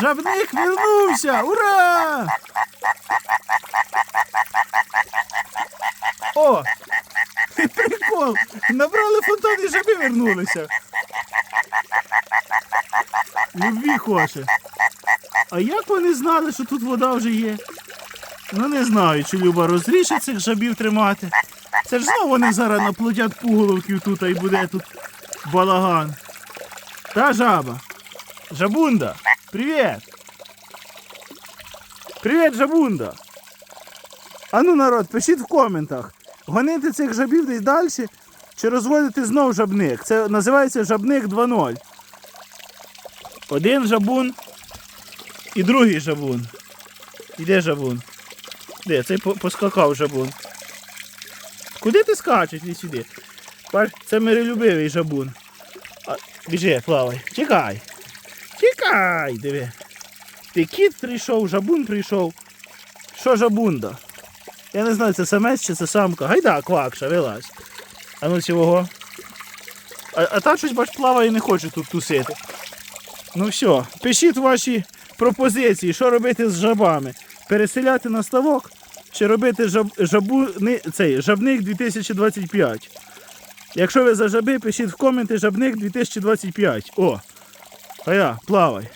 Жабник вернувся! Ура! О! Прикол! Набрали фонтан і жаби вернулися. Любві хоче. А як вони знали, що тут вода вже є? Ну не знаю, чи Люба розрішить цих жабів тримати. Це ж знову вони зараз наплодять пуголовків тут і буде тут балаган. Та жаба. Жабунда, привіт! Привіт, жабунда! А ну народ, пишіть в коментах. Гонити цих жабів десь далі чи розводити знов жабник. Це називається жабник 2.0. Один жабун і другий жабун. Іде жабун? Де? Цей поскакав жабун. Куди ти скачеш? Іди сюди. Це миролюбивий жабун. Біжи, плавай. Чекай. Чекай, диви. Ти кіт прийшов, жабун прийшов. Що жабунда? Я не знаю, це самець чи це самка. Гайда, квакша, вилазь. А ну цього. А, а та щось бач плаває і не хоче тут тусити. Ну все, пишіть ваші пропозиції, що робити з жабами. Переселяти на ставок чи робити жаб, жабу, ни, цей, жабник 2025. Якщо ви за жаби, пишіть в коменти жабник 2025. О! А я, плавай.